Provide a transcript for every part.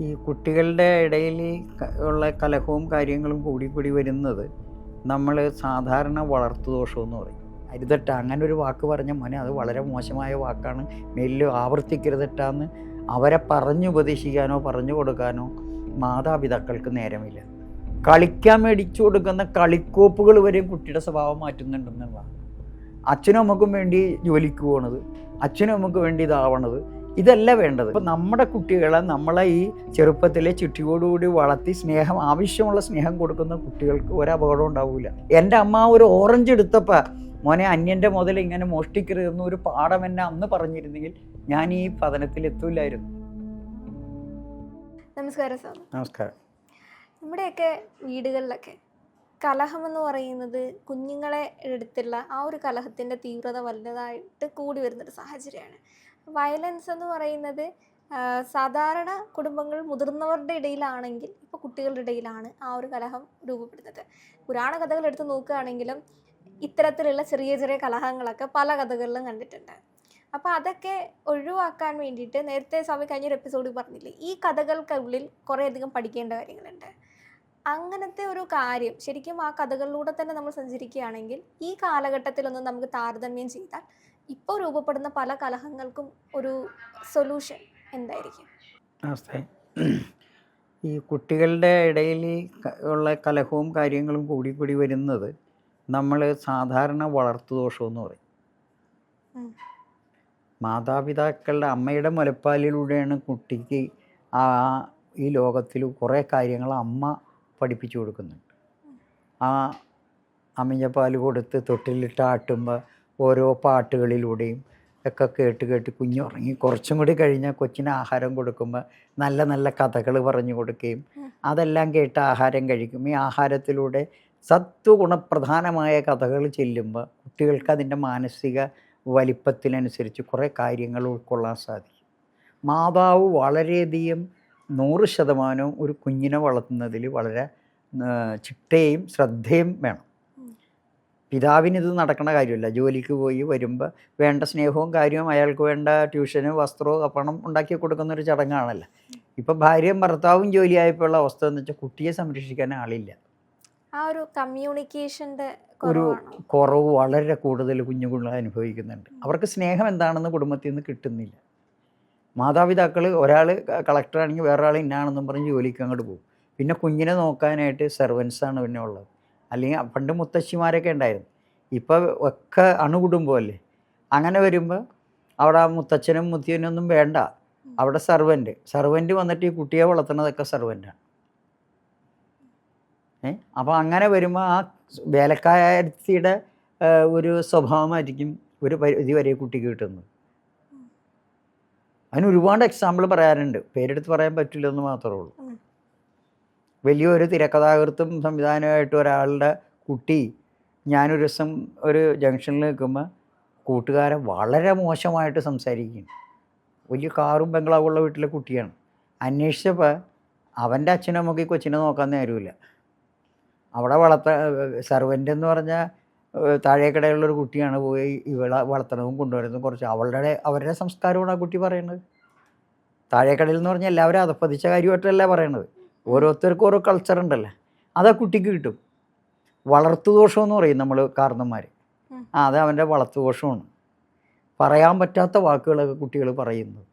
ഈ കുട്ടികളുടെ ഇടയിൽ ഉള്ള കലഹവും കാര്യങ്ങളും കൂടി കൂടി വരുന്നത് നമ്മൾ സാധാരണ വളർത്തു എന്ന് പറയും. അരുതട്ട അങ്ങനെ ഒരു വാക്ക് പറഞ്ഞ മോനെ അത് വളരെ മോശമായ വാക്കാണ്. മേലിൽ ആവർത്തിക്കരുതട്ടാന്ന് അവരെ പറഞ്ഞു ഉപദേശിക്കാനോ പറഞ്ഞു കൊടുക്കാനോ മാതാപിതാക്കൾക്ക് നേരമില്ല. കളിക്കാൻ മേടിച്ചു കൊടുക്കുന്ന കളിക്കോപ്പുകൾ വരെയും കുട്ടിയുടെ സ്വഭാവം മാറ്റുന്നുണ്ടെന്നുള്ളതാണ്. അച്ഛനും അമ്മക്കും വേണ്ടി ജോലിക്ക് പോകണത് അച്ഛനും അമ്മയ്ക്ക് വേണ്ടി ഇതാവണത് ഇതല്ല വേണ്ടത്. ഇപ്പം നമ്മുടെ കുട്ടികളെ നമ്മളെ ഈ ചെറുപ്പത്തിലെ ചുറ്റിയോടുകൂടി വളർത്തി സ്നേഹം ആവശ്യമുള്ള സ്നേഹം കൊടുക്കുന്ന കുട്ടികൾക്ക് ഒരു അപകടം ഉണ്ടാവില്ല എന്റെ അമ്മ ഒരു ഓറഞ്ച് എടുത്തപ്പോൾ മോനെ അന്യന്റെ മുതൽ ഇങ്ങനെ മോഷ്ടിക്കരുതെന്ന് ഒരു പാഠം എന്നെ അന്ന് പറഞ്ഞിരുന്നെങ്കിൽ ഞാൻ ഈ പതനത്തിൽ എത്തൂലായിരുന്നു. നമസ്കാരം സാർ. നമസ്കാരം. നമ്മുടെയൊക്കെ വീടുകളിലൊക്കെ കലഹം എന്ന് പറയുന്നത് കുഞ്ഞുങ്ങളെ എടുത്തുള്ള ആ ഒരു കലഹത്തിന്റെ തീവ്രത വലുതായിട്ട് കൂടി വരുന്നൊരു സാഹചര്യമാണ്. വയലൻസ് എന്ന് പറയുന്നത് സാധാരണ കുടുംബങ്ങൾ മുതിർന്നവരുടെ ഇടയിലാണെങ്കിൽ ഇപ്പോൾ കുട്ടികളുടെ ഇടയിലാണ് ആ ഒരു കലഹം രൂപപ്പെടുന്നത്. പുരാണ കഥകൾ എടുത്ത് നോക്കുകയാണെങ്കിലും ഇത്തരത്തിലുള്ള ചെറിയ ചെറിയ കലഹങ്ങളൊക്കെ പല കഥകളിലും കണ്ടിട്ടുണ്ട്. അപ്പോൾ അതൊക്കെ ഒഴിവാക്കാൻ വേണ്ടിയിട്ട് നേരത്തെ സ്വാമി കഴിഞ്ഞൊരു എപ്പിസോഡിൽ പറഞ്ഞില്ലേ ഈ കഥകൾക്കുള്ളിൽ കുറേയധികം പഠിക്കേണ്ട കാര്യങ്ങളുണ്ട്. അങ്ങനത്തെ ഒരു കാര്യം ശരിക്കും ആ കഥകളിലൂടെ തന്നെ നമ്മൾ സഞ്ചരിക്കുകയാണെങ്കിൽ ഈ കാലഘട്ടത്തിലൊന്നും നമുക്ക് താരതമ്യം ചെയ്താൽ ഇപ്പോൾ രൂപപ്പെടുന്ന പല കലഹങ്ങൾക്കും ഒരു സൊല്യൂഷൻ എന്തായിരിക്കും? നമസ്തേ. ഈ കുട്ടികളുടെ ഇടയിൽ ഉള്ള കലഹവും കാര്യങ്ങളും കൂടി കൂടി വരുന്നത് നമ്മൾ സാധാരണ വളർത്തു ദോഷമെന്ന് പറയും മാതാപിതാക്കളുടെ അമ്മയുടെ മുലപ്പാലിലൂടെയാണ് കുട്ടിക്ക് ആ ഈ ലോകത്തിൽ കുറേ കാര്യങ്ങൾ അമ്മ പഠിപ്പിച്ചു കൊടുക്കുന്നുണ്ട്. ആ അമ്മിഞ്ഞപ്പാൽ കൊടുത്ത് തൊട്ടിലിട്ട് ആട്ടുമ്പോൾ ഓരോ പാട്ടുകളിലൂടെയും ഒക്കെ കേട്ട് കേട്ട് കുഞ്ഞുറങ്ങി. കുറച്ചും കൂടി കഴിഞ്ഞാൽ കൊച്ചിന് ആഹാരം കൊടുക്കുമ്പോൾ നല്ല നല്ല കഥകൾ പറഞ്ഞു കൊടുക്കുകയും അതെല്ലാം കേട്ട് ആഹാരം കഴിക്കും. ഈ ആഹാരത്തിലൂടെ സത്വഗുണപ്രധാനമായ കഥകൾ ചെല്ലുമ്പോൾ കുട്ടികൾക്ക് അതിന്റെ മാനസിക വലിപ്പത്തിനനുസരിച്ച് കുറേ കാര്യങ്ങൾ ഉൾക്കൊള്ളാൻ സാധിക്കും. മാതാവ് വളരെയധികം നൂറ് ശതമാനവും ഒരു കുഞ്ഞിനെ വളർത്തുന്നതിൽ വളരെ ചിട്ടയും ശ്രദ്ധയും വേണം. പിതാവിന് ഇത് നടക്കുന്ന കാര്യമല്ല. ജോലിക്ക് പോയി വരുമ്പോൾ വേണ്ട സ്നേഹവും കാര്യവും അയാൾക്ക് വേണ്ട ട്യൂഷനും വസ്ത്രവും പണം ഉണ്ടാക്കി കൊടുക്കുന്ന ഒരു ചടങ്ങാണല്ലോ. ഇപ്പം ഭാര്യയും ഭർത്താവും ജോലിയായപ്പോഴുള്ള അവസ്ഥ എന്ന് വെച്ചാൽ കുട്ടിയെ സംരക്ഷിക്കാൻ ആളില്ല. ആ ഒരു കമ്മ്യൂണിക്കേഷന്റെ ഒരു കുറവ് വളരെ കൂടുതൽ കുഞ്ഞുങ്ങൾ അനുഭവിക്കുന്നുണ്ട്. അവർക്ക് സ്നേഹം എന്താണെന്ന് കുടുംബത്തിൽ നിന്ന് കിട്ടുന്നില്ല. മാതാപിതാക്കൾ ഒരാൾ കളക്ടറാണെങ്കിൽ വേറൊരാൾ ഇന്നാണെന്നും പറഞ്ഞ് ജോലിക്ക് അങ്ങോട്ട് പോകും. പിന്നെ കുഞ്ഞിനെ നോക്കാനായിട്ട് സെർവൻസാണ് പിന്നെ ഉള്ളത്. അല്ലെങ്കിൽ പണ്ട് മുത്തശ്ശിമാരൊക്കെ ഉണ്ടായിരുന്നു. ഇപ്പോൾ ഒക്കെ അണുകുടുംബമല്ലേ? അങ്ങനെ വരുമ്പോൾ അവിടെ ആ മുത്തച്ഛനും മുത്തിയനും ഒന്നും വേണ്ട. അവിടെ സർവന്റ് സർവന്റ് വന്നിട്ട് ഈ കുട്ടിയെ വളർത്തുന്നതൊക്കെ സർവന്റാണ് ഏ? അപ്പോൾ അങ്ങനെ വരുമ്പോൾ ആ വേലക്കാരത്തിയുടെ ഒരു സ്വഭാവമായിരിക്കും ഒരു പരിധി വരെ കുട്ടിക്ക് കിട്ടുന്നത്. അതിന് ഒരുപാട് എക്സാമ്പിൾ പറയാനുണ്ട്. പേരെടുത്ത് പറയാൻ പറ്റില്ലെന്ന് മാത്രമേ ഉള്ളൂ. വലിയൊരു തിരക്കഥാകൃത്തും സംവിധാനമായിട്ട് ഒരാളുടെ കുട്ടി ഞാനൊരു ദിവസം ഒരു ജംഗ്ഷനിൽ നിൽക്കുമ്പോൾ കൂട്ടുകാരൻ വളരെ മോശമായിട്ട് സംസാരിക്കും വലിയ കാറും ബംഗ്ലാവുള്ള വീട്ടിലെ കുട്ടിയാണ്. അന്വേഷിച്ചപ്പോൾ അവന്റെ അച്ഛനും അമ്മയ്ക്ക് ഈ കൊച്ചിനെ നോക്കാൻ നേരമില്ല അവിടെ വളർത്ത സെർവന്റ് എന്ന് പറഞ്ഞാൽ താഴേക്കടയിലുള്ളൊരു കുട്ടിയാണ് പോയി ഇവളെ വളർത്തണതും കൊണ്ടുവരുന്നതും കുറച്ച് അവളുടെ അവരുടെ സംസ്കാരമാണ് ആ കുട്ടി പറയുന്നത്. താഴേക്കടയിൽ എന്ന് പറഞ്ഞാൽ എല്ലാവരും അതപ്പതിച്ച കാര്യമായിട്ടല്ല പറയണത് ഓരോരുത്തർക്കും ഓരോ കൾച്ചർ ഉണ്ടല്ലോ? അത് ആ കുട്ടിക്ക് കിട്ടും. വളർത്തു എന്ന് പറയും നമ്മൾ കാരണന്മാർ ആ അത് അവന്റെ വളർത്തു ദോഷമാണ്. പറയാൻ പറ്റാത്ത വാക്കുകളൊക്കെ കുട്ടികൾ പറയുന്നത്.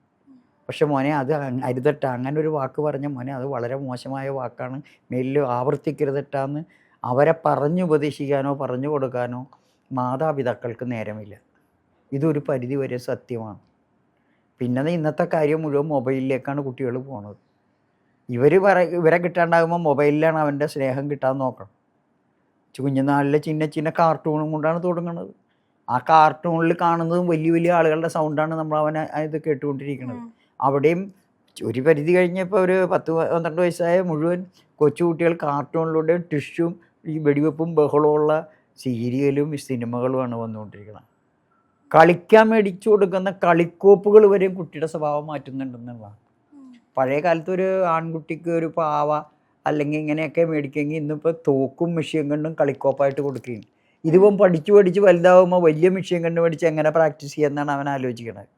പക്ഷെ മോനെ അത് അരുതട്ട. അങ്ങനെ ഒരു വാക്ക് പറഞ്ഞ മോനെ അത് വളരെ മോശമായ വാക്കാണ്. മേലിൽ ആവർത്തിക്കരുതട്ടാന്ന് അവരെ പറഞ്ഞു ഉപദേശിക്കാനോ പറഞ്ഞു കൊടുക്കാനോ മാതാപിതാക്കൾക്ക് നേരമില്ല. ഇതൊരു പരിധി വരെ സത്യമാണ്. പിന്നെ ഇന്നത്തെ കാര്യം മുഴുവൻ മൊബൈലിലേക്കാണ് കുട്ടികൾ പോണത്. ഇവർ പറ ഇവരെ കിട്ടാണ്ടാകുമ്പോൾ മൊബൈലിലാണ് അവന്റെ സ്നേഹം കിട്ടാൻ നോക്കണം. കുഞ്ഞുനാളിലെ ചിന്ന ചിന്ന കാർട്ടൂണും കൊണ്ടാണ് തുടങ്ങുന്നത് ആ കാർട്ടൂണിൽ കാണുന്നതും വലിയ വലിയ ആളുകളുടെ സൗണ്ടാണ് നമ്മൾ അവനെ ഇത് കേട്ടുകൊണ്ടിരിക്കുന്നത് അവിടെയും ഒരു പരിധി കഴിഞ്ഞപ്പോൾ ഒരു പത്ത് പന്ത്രണ്ട് വയസ്സായ മുഴുവൻ കൊച്ചുകുട്ടികൾ കാർട്ടൂണിലൂടെ ടിഷ്യും ഈ വെടിവെപ്പും ബഹളമുള്ള സീരിയലും സിനിമകളുമാണ് വന്നുകൊണ്ടിരിക്കുന്നത് കളിക്കാൻ മേടിച്ചു കൊടുക്കുന്ന കളിക്കോപ്പുകൾ വരെയും കുട്ടിയുടെ സ്വഭാവം മാറ്റുന്നുണ്ടെന്നുള്ളതാണ്. പഴയ കാലത്ത് ഒരു ആൺകുട്ടിക്ക് ഒരു പാവ അല്ലെങ്കിൽ ഇങ്ങനെയൊക്കെ മേടിക്കുമെങ്കിൽ ഇന്നിപ്പോൾ തോക്കും മെഷീൻ കണ്ടും കളിക്കോപ്പായിട്ട് കൊടുക്കുകയും ഇതിപ്പം പഠിച്ചു പഠിച്ച് വലുതാവുമ്പോൾ വലിയ മെഷീൻ കണ്ട് പഠിച്ച് എങ്ങനെ പ്രാക്ടീസ് ചെയ്യുമെന്നാണ് അവൻ ആലോചിക്കുന്നത്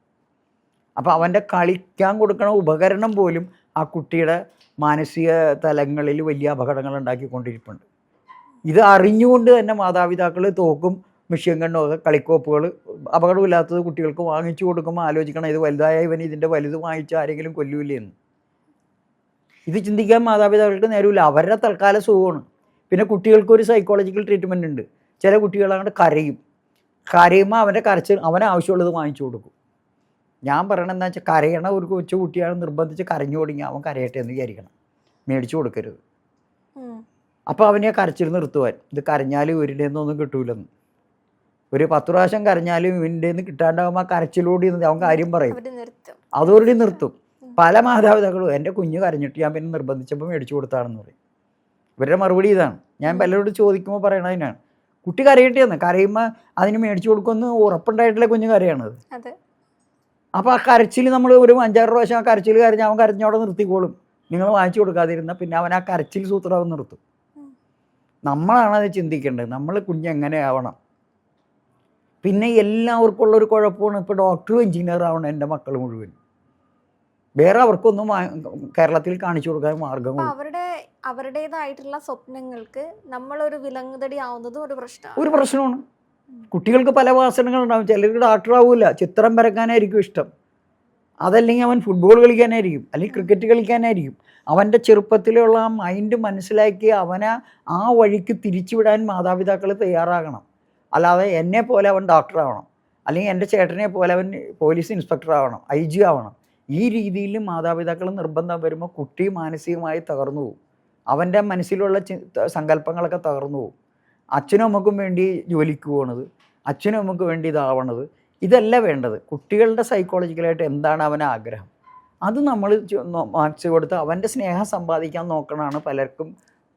അപ്പോൾ അവന്റെ കളിക്കാൻ കൊടുക്കണ ഉപകരണം പോലും ആ കുട്ടിയുടെ മാനസിക തലങ്ങളിൽ വലിയ അപകടങ്ങൾ ഉണ്ടാക്കിക്കൊണ്ടിരിപ്പുണ്ട്. ഇത് അറിഞ്ഞുകൊണ്ട് തന്നെ മാതാപിതാക്കൾ തോക്കും മെഷീൻ കണ്ണും ഒക്കെ കളിക്കോപ്പുകൾ അപകടമില്ലാത്തത് കുട്ടികൾക്ക് വാങ്ങിച്ചു കൊടുക്കുമ്പോൾ ആലോചിക്കണം ഇത് വലുതായ ഇവൻ ഇതിന്റെ വലുത് വാങ്ങിച്ച് ആരെങ്കിലും കൊല്ലൂലേ ഇത് ചിന്തിക്കാൻ മാതാപിതാക്കൾക്ക് നേരമില്ല. അവരുടെ തൽക്കാല സുഖമാണ്. പിന്നെ കുട്ടികൾക്ക് ഒരു സൈക്കോളജിക്കൽ ട്രീറ്റ്മെന്റ് ഉണ്ട്. ചില കുട്ടികൾ അങ്ങോട്ട് കരയും. കരയുമ്പോൾ അവന്റെ കരച്ചിൽ അവന് ആവശ്യമുള്ളത് വാങ്ങിച്ചു കൊടുക്കും. ഞാൻ പറയണത് എന്താ വെച്ചാൽ കരയണ ഒരു കൊച്ചു കുട്ടിയാണ് നിർബന്ധിച്ച് കരഞ്ഞു തുടങ്ങി അവൻ കരയട്ടെ എന്ന് വിചാരിക്കണം. മേടിച്ചു കൊടുക്കരുത്. അപ്പോൾ അവനെ കരച്ചിൽ നിർത്തുവാൻ. ഇത് കരഞ്ഞാൽ ഇവരുടെ ഒന്നും കിട്ടൂലെന്ന്. ഒരു പത്ത് പ്രാവശ്യം കരഞ്ഞാലും ഇവന്റെ നിന്ന് കിട്ടാണ്ടാകുമ്പോൾ ആ കരച്ചിലോടി നിന്ന് അവൻ കാര്യം പറയും. അതോടുകൂടി നിർത്തും. പല മാതാപിതാക്കളും എന്റെ കുഞ്ഞ് കരഞ്ഞിട്ട് ഞാൻ പിന്നെ നിർബന്ധിച്ചപ്പോൾ മേടിച്ചു കൊടുത്താണെന്ന് പറയും. ഇവരുടെ മറുപടി ഇതാണ്. ഞാൻ പലരോട് ചോദിക്കുമ്പോൾ പറയണതിനാണ് കുട്ടി കരയട്ടെ എന്ന് കരയുമ്പോൾ അതിന് മേടിച്ചു കൊടുക്കുമെന്ന് ഉറപ്പുണ്ടായിട്ടുള്ള കുഞ്ഞ് കരയാണത് അതെ. അപ്പോൾ ആ കരച്ചിൽ നമ്മൾ ഒരു അഞ്ചാറ് പ്രാവശ്യം ആ കരച്ചിൽ കരഞ്ഞ് അവൻ കരഞ്ഞോടെ നിർത്തിക്കോളും. നിങ്ങൾ വാങ്ങിച്ചു കൊടുക്കാതിരുന്ന പിന്നെ അവൻ ആ കരച്ചിൽ സൂത്രം നിർത്തും. നമ്മളാണ് അത് ചിന്തിക്കേണ്ടത്. നമ്മൾ കുഞ്ഞ് എങ്ങനെ ആവണം പിന്നെ എല്ലാവർക്കും ഉള്ളൊരു കുഴപ്പമാണ് ഇപ്പോൾ ഡോക്ടറും എഞ്ചിനീയർ ആവണം എന്റെ മക്കൾ മുഴുവൻ. വേറെ അവർക്കൊന്നും കേരളത്തിൽ കാണിച്ചു കൊടുക്കാൻ മാർഗം അവരുടെ അവരുടേതായിട്ടുള്ള സ്വപ്നങ്ങൾക്ക് നമ്മളൊരു വിലങ്ങുതടി ആവുന്നതും ഒരു പ്രശ്നമാണ്. ഒരു പ്രശ്നമാണ്. കുട്ടികൾക്ക് പല വാസനകളുണ്ടാവും. ചിലർക്ക് ഡോക്ടർ ആവില്ല ചിത്രം വരക്കാനായിരിക്കും ഇഷ്ടം. അതല്ലെങ്കിൽ അവൻ ഫുട്ബോൾ കളിക്കാനായിരിക്കും. അല്ലെങ്കിൽ ക്രിക്കറ്റ് കളിക്കാനായിരിക്കും. അവന്റെ ചെറുപ്പത്തിലുള്ള ആ മൈൻഡ് മനസ്സിലാക്കി അവനെ ആ വഴിക്ക് തിരിച്ചുവിടാൻ മാതാപിതാക്കൾ തയ്യാറാകണം. അല്ലാതെ എന്നെ പോലെ അവൻ ഡോക്ടർ ആവണം. അല്ലെങ്കിൽ എന്റെ ചേട്ടനെ പോലെ അവൻ പോലീസ് ഇൻസ്പെക്ടർ ആവണം. ഐ ജി ആവണം. ഈ രീതിയിൽ മാതാപിതാക്കൾ നിർബന്ധം വരുമ്പോൾ കുട്ടി മാനസികമായി തകർന്നു പോകും അവന്റെ മനസ്സിലുള്ള ചി- സങ്കല്പങ്ങളൊക്കെ തകർന്നു പോകും അച്ഛനും അമ്മക്കും വേണ്ടി ജോലിക്ക് പോകണത് അച്ഛനും അമ്മയ്ക്ക് വേണ്ടി ഇതാവണത് ഇതല്ല വേണ്ടത്. കുട്ടികളുടെ സൈക്കോളജിക്കലായിട്ട് എന്താണ് അവൻ ആഗ്രഹം? അത് നമ്മൾ മാർക്സ് കൊടുത്ത് അവന്റെ സ്നേഹം സമ്പാദിക്കാൻ നോക്കണമാണ് പലർക്കും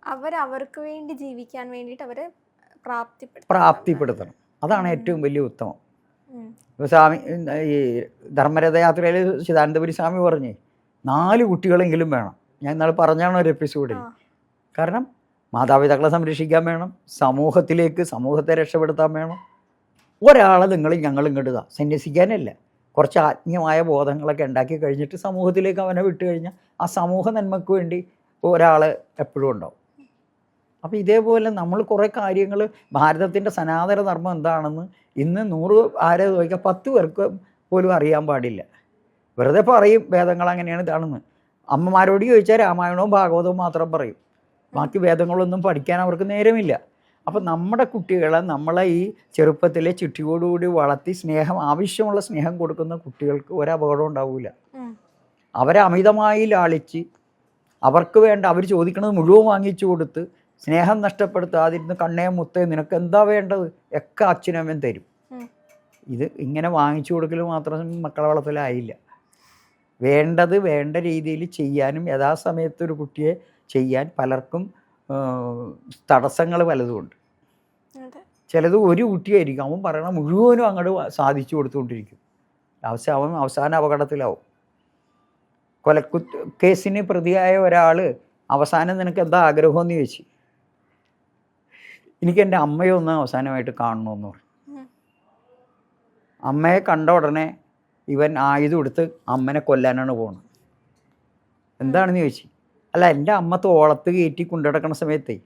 അവർ അവർക്ക് വേണ്ടി ജീവിക്കാൻ വേണ്ടിയിട്ട് അവരെ പ്രാപ്തിപ്പെടുത്തണം. അതാണ് ഏറ്റവും വലിയ ഉത്തമം. സ്വാമി ഈ ധർമ്മരഥയാത്രയിൽ ചിദാനന്ദപുരി സ്വാമി പറഞ്ഞേ നാല് കുട്ടികളെങ്കിലും വേണം. ഞാൻ ഇന്നാൾ പറഞ്ഞാണ് ഒരു എപ്പിസോഡിൽ കാരണം മാതാപിതാക്കളെ സംരക്ഷിക്കാൻ വേണം സമൂഹത്തിലേക്ക് സമൂഹത്തെ രക്ഷപ്പെടുത്താൻ വേണം. ഒരാളെ നിങ്ങൾ ഞങ്ങൾ ഇങ്ങോട്ട് സന്യസിക്കാനല്ല. കുറച്ച് ആത്മീയമായ ബോധങ്ങളൊക്കെ ഉണ്ടാക്കി കഴിഞ്ഞിട്ട് സമൂഹത്തിലേക്ക് അവനെ വിട്ടു കഴിഞ്ഞാൽ ആ സമൂഹ നന്മയ്ക്ക് വേണ്ടി ഒരാൾ എപ്പോഴും ഉണ്ടാവും. അപ്പോൾ ഇതേപോലെ നമ്മൾ കുറേ കാര്യങ്ങൾ ഭാരതത്തിന്റെ സനാതന ധർമ്മം എന്താണെന്ന് ഇന്ന് നൂറ് ആരെ ചോദിക്കുക പത്ത് പേർക്ക് പോലും അറിയാൻ പാടില്ല. വെറുതെ പറയും വേദങ്ങൾ അങ്ങനെയാണ് ഇതാണെന്ന്. അമ്മമാരോട് ചോദിച്ചാൽ രാമായണവും ഭാഗവതവും മാത്രം പറയും. ബാക്കി വേദങ്ങളൊന്നും പഠിക്കാൻ അവർക്ക് നേരമില്ല. അപ്പം നമ്മുടെ കുട്ടികളെ നമ്മളെ ഈ ചെറുപ്പത്തിലെ ചുറ്റിയോടുകൂടി വളർത്തി സ്നേഹം ആവശ്യമുള്ള സ്നേഹം കൊടുക്കുന്ന കുട്ടികൾക്ക് ഒരപകടം ഉണ്ടാവില്ല. അവരെ അമിതമായി ലാളിച്ച് അവർക്ക് വേണ്ട അവർ ചോദിക്കുന്നത് മുഴുവൻ വാങ്ങിച്ചു കൊടുത്ത് സ്നേഹം നഷ്ടപ്പെടുത്താതിരുന്ന് കണ്ണേ മുത്തേ നിനക്ക് എന്താ വേണ്ടത്? ഒക്കെ അച്ഛനമ്മൻ തരും. ഇത് ഇങ്ങനെ വാങ്ങിച്ചു കൊടുക്കൽ മാത്രം മക്കളെ വളർത്തലായില്ല. വേണ്ടത് വേണ്ട രീതിയിൽ ചെയ്യാനും യഥാസമയത്ത് ഒരു കുട്ടിയെ ചെയ്യാൻ പലർക്കും തടസ്സങ്ങൾ പലതുമുണ്ട്. ചിലത് ഒരു കുട്ടിയായിരിക്കും. അവൻ പറയണ മുഴുവനും അങ്ങോട്ട് സാധിച്ചു കൊടുത്തുകൊണ്ടിരിക്കും. അവസാനം അവൻ അവസാന അപകടത്തിലാവും. കൊലക്കു കേസിന് പ്രതിയായ ഒരാൾ അവസാനം നിനക്ക് എന്താ ആഗ്രഹമെന്ന് ചോദിച്ചു. എനിക്ക് എന്റെ അമ്മയെ ഒന്ന് അവസാനമായിട്ട് കാണണമെന്ന് പറഞ്ഞു. അമ്മയെ കണ്ട ഉടനെ ഇവൻ ആയുധം എടുത്ത് അമ്മനെ കൊല്ലാനാണ് പോകുന്നത് എന്താണെന്ന് ചോദിച്ചു? അല്ല എന്റെ അമ്മ തോളത്ത് കയറ്റി കൊണ്ടുനടക്കുന്ന സമയത്തേ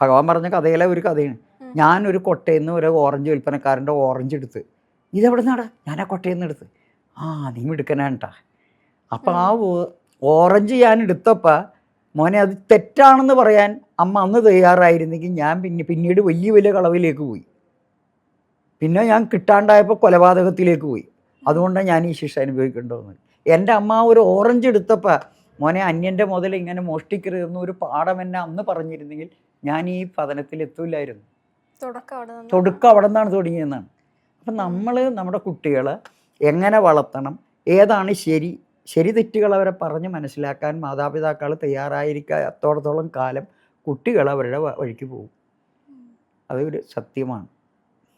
ഭഗവാൻ പറഞ്ഞ കഥയിലെ ഒരു കഥയാണ്. ഞാൻ ഞാനൊരു കൊട്ടയിൽ നിന്ന് ഒരു ഓറഞ്ച് വിൽപ്പനക്കാരന്റെ ഓറഞ്ച് എടുത്ത് ഇതെവിടെ നിന്നാടാ ഞാൻ ആ കൊട്ടയിൽ നിന്ന് എടുത്ത്. ആ നീ മിടുക്കനാണ്ടാ അപ്പം ആ ഓറഞ്ച് ഞാൻ എടുത്തപ്പോൾ മോനെ അത് തെറ്റാണെന്ന് പറയാൻ അമ്മ അന്ന് തയ്യാറായിരുന്നെങ്കിൽ ഞാൻ പിന്നെ പിന്നീട് വലിയ വലിയ കളവിലേക്ക് പോയി. പിന്നെ ഞാൻ കിട്ടാണ്ടായപ്പോൾ കൊലപാതകത്തിലേക്ക് പോയി. അതുകൊണ്ടാണ് ഞാൻ ഈ ശിക്ഷ അനുഭവിക്കേണ്ടതെന്ന് എന്റെ അമ്മ ഒരു ഓറഞ്ച് എടുത്തപ്പോൾ മോനെ അന്യന്റെ മുതൽ ഇങ്ങനെ മോഷ്ടിക്കരുതെന്ന് ഒരു പാഠം എന്നെ അന്ന് പറഞ്ഞിരുന്നെങ്കിൽ ഞാൻ ഈ പതനത്തിൽ എത്തൂലായിരുന്നു തുടക്കം അവിടെ നിന്നാണ്. തുടങ്ങിയെന്നാണ് അപ്പം നമ്മൾ നമ്മുടെ കുട്ടികളെ എങ്ങനെ വളർത്തണം ഏതാണ് ശരി ശരി തെറ്റുകൾ അവരെ പറഞ്ഞ് മനസ്സിലാക്കാൻ മാതാപിതാക്കൾ തയ്യാറായിരിക്കാത്തോടത്തോളം കാലം കുട്ടികൾ അവരുടെ വഴിക്ക് പോകും. അതൊരു സത്യമാണ്.